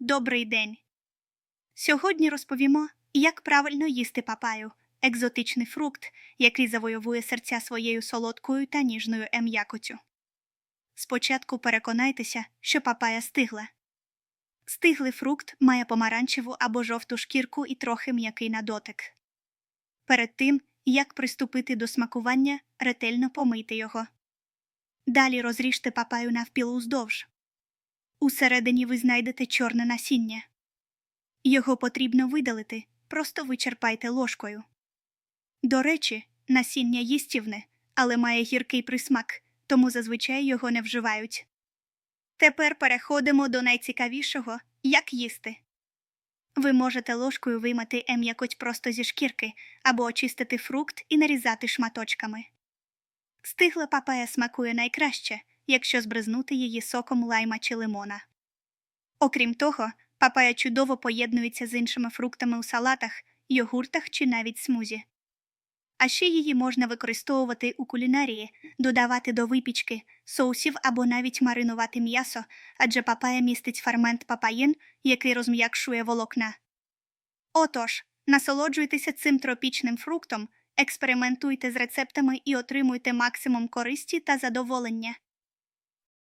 Добрий день. Сьогодні розповімо, як правильно їсти папаю, екзотичний фрукт, який завойовує серця своєю солодкою та ніжною ем'якотю. Спочатку переконайтеся, що папая стигла. Стиглий фрукт має помаранчеву або жовту шкірку і трохи м'який на дотик. Перед тим, як приступити до смакування, ретельно помийте його. Далі розріжте папаю навпіл уздовж. Усередині ви знайдете чорне насіння. Його потрібно видалити, просто вичерпайте ложкою. До речі, насіння їстівне, але має гіркий присмак, тому зазвичай його не вживають. Тепер переходимо до найцікавішого як їсти. Ви можете ложкою виймати ем'якоть просто зі шкірки або очистити фрукт і нарізати шматочками. Стигла папая смакує найкраще, якщо збризнути її соком лайма чи лимона. Окрім того, папая чудово поєднується з іншими фруктами у салатах, йогуртах чи навіть смузі. А ще її можна використовувати у кулінарії, додавати до випічки, соусів або навіть маринувати м'ясо, адже папая містить фермент папаїн, який розм'якшує волокна. Отож, насолоджуйтеся цим тропічним фруктом, експериментуйте з рецептами і отримуйте максимум користі та задоволення.